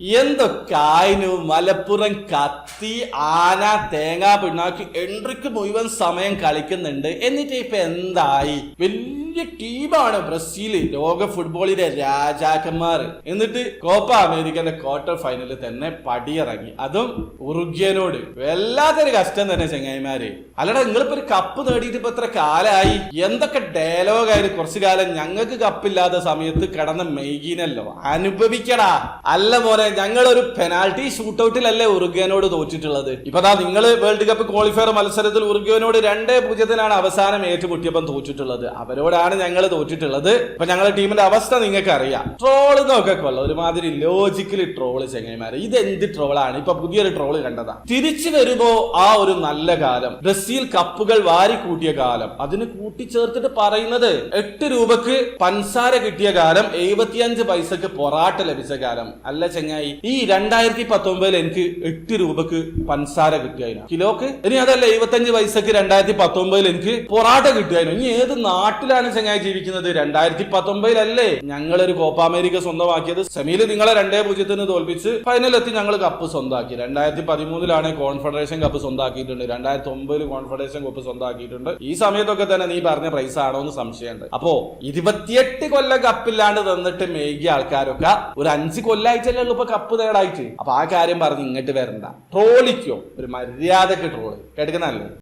എന്തൊക്കായിനു മലപ്പുറം കത്തി ആന തേങ്ങ പിണ്ണാക്കി എൻട്രിക്ക് മുഴുവൻ സമയം കളിക്കുന്നുണ്ട്. എന്നിട്ട് ഇപ്പൊ എന്തായി? വലിയ ടീമാണ് ബ്രസീൽ ലോക ഫുട്ബോളിലെ രാജാക്കന്മാർ. എന്നിട്ട് കോപ്പ അമേരിക്കന്റെ ക്വാർട്ടർ ഫൈനലിൽ തന്നെ പടിയിറങ്ങി. അതും ഉറുഗ്യനോട് വല്ലാത്തൊരു കഷ്ടം തന്നെ ചെങ്ങായിമാര്. അല്ലടാ നിങ്ങളിപ്പോ ഒരു കപ്പ് നേടിയിട്ട് ഇപ്പൊ എത്ര കാലായി. എന്തൊക്കെ ഡയലോഗായിരുന്നു കുറച്ചു കാലം ഞങ്ങൾക്ക് കപ്പില്ലാത്ത സമയത്ത് കടന്ന മെയ്ഗീനല്ലോ. അനുഭവിക്കടാ. അല്ല മോനെ ഞങ്ങൾ ഒരു പെനാൽറ്റി ഷൂട്ടൌട്ടിലല്ലേ ഉറുഗ്യനോട് തോറ്റിട്ടുള്ളത്? ഇപ്പൊ ദാ നിങ്ങൾ വേൾഡ് കപ്പ് ക്വാളിഫയർ മത്സരത്തിൽ ഉറുഗ്യനോട് രണ്ടേ പൂജ്യത്തിനാണ് അവസാനം ഏറ്റുമുട്ടിയപ്പം തോറ്റിട്ടുള്ളത്. അവരോടാണ് ഞങ്ങൾ തോറ്റിട്ടുള്ളത്. ഇപ്പൊ ഞങ്ങളുടെ ടീമിന്റെ അവസ്ഥ നിങ്ങൾക്ക് അറിയാം ട്രോൾ എന്നൊക്കെ കൊള്ളാം ഒരുമാതിരി ലോജിക്കലി ട്രോൾ ചെങ്ങൈമാര് ഇത് എന്ത് ട്രോളാണ്? ഇപ്പൊ പുതിയൊരു ട്രോൾ കണ്ടതാ. തിരിച്ചു വരുമ്പോ ആ ഒരു നല്ല കാലം ബ്രസീൽ കപ്പുകൾ വാരി കൂട്ടിയ കാലം അതിന് കൂട്ടിച്ചേർത്തിട്ട് പറയുന്നത് എട്ട് രൂപക്ക് പൻസാര കിട്ടിയ കാലം എഴുപത്തിയഞ്ച് പൈസക്ക് പൊറാട്ട ലഭിച്ച കാലം. അല്ല ചെങ്ങായി ഈ രണ്ടായിരത്തി പത്തൊമ്പതിൽ എനിക്ക് എട്ട് രൂപക്ക് പൻസാര കിട്ടിയായിരുന്നു കിലോക്ക്? ഇനി അതല്ല എഴുപത്തഞ്ച് പൈസക്ക് രണ്ടായിരത്തി പത്തൊമ്പതിൽ എനിക്ക് പൊറാട്ട കിട്ടിയായിരുന്നു ഇനി ഏത് നാട്ടിലാണ് ചെങ്ങായി ജീവിക്കുന്നത് രണ്ടായിരത്തി പത്തൊമ്പതിലല്ലേ ഞങ്ങൾ ഒരു കോപ്പ അമേരിക്ക സ്വന്തമാക്കിയത്. സെമിയിൽ നിങ്ങളെ രണ്ടേ പൂജ്യത്തിന് തോൽപ്പിച്ച് ഫൈനലെത്തി ഞങ്ങൾ കപ്പ് സ്വന്തമാക്കി. രണ്ടായിരത്തി പതിമൂന്നിലാണ് കോൺഫെഡറേഷൻ കപ്പ് സ്വന്തമാക്കിയിട്ടുണ്ട്. രണ്ടായിരത്തി ഒമ്പതിൽ കോൺഫെഡറേഷൻ കപ്പ് സ്വന്തമാക്കിയിട്ടുണ്ട്. ഈ സമയത്തൊക്കെ തന്നെ നീ പറഞ്ഞ പ്രൈസ് ആണോ എന്ന് സംശയമുണ്ട്. അപ്പോ ഇരുപത്തിയെട്ട് കൊല്ലം കപ്പില്ലാണ്ട് തന്നിട്ട് മേകിയ ആൾക്കാരൊക്കെ ഒരു അഞ്ച് കൊല്ലായിട്ടല്ലേ ഉള്ളൂ ഇപ്പൊ കപ്പ് നേടായിട്ട്. അപ്പൊ ആ കാര്യം പറഞ്ഞ് ഇങ്ങോട്ട് വരണ്ട. ട്രോളിക്കോ. ഒരു മര്യാദയ്ക്ക് ട്രോൾ. കേൾക്കുന്നല്ലേ